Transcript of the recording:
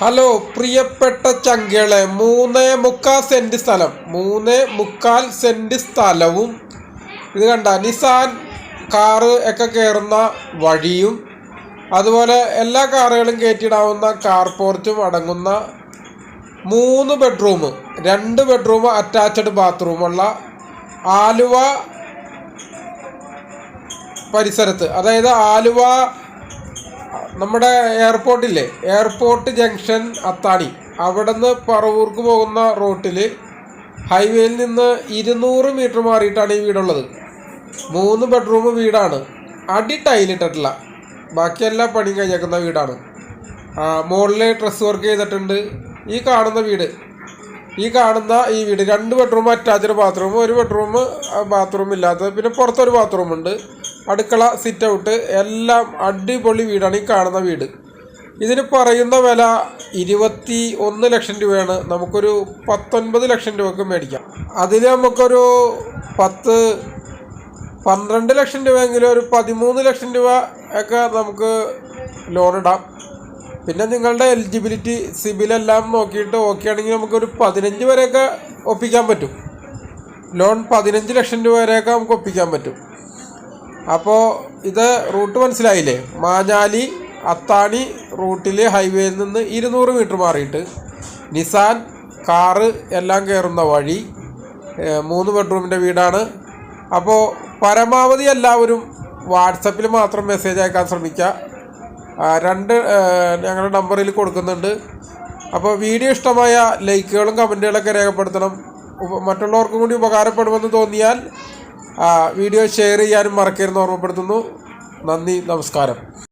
Hello പ്രിയപ്പെട്ട ചങ്കളെ മൂന്ന് മുക്കാൽ സെന്റ് സ്ഥലം. മൂന്ന് മുക്കാൽ സെന്റ് സ്ഥലവും. ഇത് കണ്ട നിസാൻ കാറ് ഒക്കെ കയറുന്ന വഴിയും അതുപോലെ എല്ലാ കാറുകളും കയറ്റിയിടാവുന്ന കാർ പോർച്ചും അടങ്ങുന്ന മൂന്ന് ബെഡ്റൂം രണ്ട് ബെഡ്റൂം അറ്റാച്ച്ഡ് ബാത്റൂമുള്ള ആലുവ പരിസരത്ത്. അതായത് ആലുവ നമ്മുടെ എയർപോർട്ടില്ലേ? എയർപോർട്ട് ജംഗ്ഷൻ അത്താണി. അവിടെ നിന്ന് പറവൂർക്ക് പോകുന്ന റോട്ടിൽ ഹൈവേയിൽ നിന്ന് ഇരുന്നൂറ് മീറ്റർ മാറിയിട്ടാണ് ഈ വീടുള്ളത്. മൂന്ന് ബെഡ്റൂം വീടാണ്. അടി ടൈലിട്ടിട്ടില്ല ബാക്കിയെല്ലാം പണി കഴിഞ്ഞേക്കുന്ന വീടാണ്. മുകളിൽ ഡ്രസ് വർക്ക് ചെയ്തിട്ടുണ്ട്. ഈ കാണുന്ന വീട്. ഈ കാണുന്ന ഈ വീട് രണ്ട് ബെഡ്റൂം അറ്റാച്ച്ഡ് ബാത്റൂം ഒരു ബെഡ്റൂം ബാത്റൂം ഇല്ലാത്തത് പിന്നെ പുറത്തൊരു ബാത്റൂം ഉണ്ട്. അടുക്കള സിറ്റ് ഔട്ട് എല്ലാം അടിപൊളി വീടാണ് ഈ കാണുന്ന വീട്. ഇതിന് പറയുന്ന വില ഇരുപത്തി ഒന്ന് ലക്ഷം രൂപയാണ്. നമുക്കൊരു പത്തൊൻപത് ലക്ഷം രൂപക്ക് മേടിക്കാം. അതിൽ നമുക്കൊരു പത്ത് പന്ത്രണ്ട് ലക്ഷം രൂപയെങ്കിലും ഒരു പതിമൂന്ന് ലക്ഷം രൂപ ഒക്കെ നമുക്ക് ലോൺ ഇടാം. പിന്നെ നിങ്ങളുടെ എലിജിബിലിറ്റി സിബിലെല്ലാം നോക്കിയിട്ട് ഓക്കെ ആണെങ്കിൽ നമുക്കൊരു പതിനഞ്ച് വരെയൊക്കെ ഒപ്പിക്കാൻ പറ്റും. ലോൺ പതിനഞ്ച് ലക്ഷം രൂപ വരെയൊക്കെ നമുക്ക് ഒപ്പിക്കാൻ പറ്റും. അപ്പോൾ ഇത് റൂട്ട് മനസ്സിലായില്ലേ? മാഞ്ഞാലി അത്താണി റൂട്ടിൽ ഹൈവേയിൽ നിന്ന് ഇരുന്നൂറ് മീറ്റർ മാറിയിട്ട് നിസാൻ കാറ് എല്ലാം കയറുന്ന വഴി മൂന്ന് ബെഡ്റൂമിന്റെ വീടാണ്. അപ്പോൾ പരമാവധി എല്ലാവരും വാട്സപ്പിൽ മാത്രം മെസ്സേജ് അയക്കാൻ ശ്രമിക്കുക രണ്ട് ഞങ്ങളുടെ നമ്പറിൽ കൊടുക്കുന്നുണ്ട്. അപ്പോൾ വീഡിയോ ഇഷ്ടമായ ലൈക്കുകളും കമന്റുകളൊക്കെ രേഖപ്പെടുത്തണം. മറ്റുള്ളവർക്കും കൂടി ഉപകാരപ്പെടുമെന്ന് തോന്നിയാൽ വീഡിയോ ഷെയർ ചെയ്യാനും മറക്കരുതെന്ന് ഓർമ്മപ്പെടുത്തുന്നു. നന്ദി നമസ്കാരം.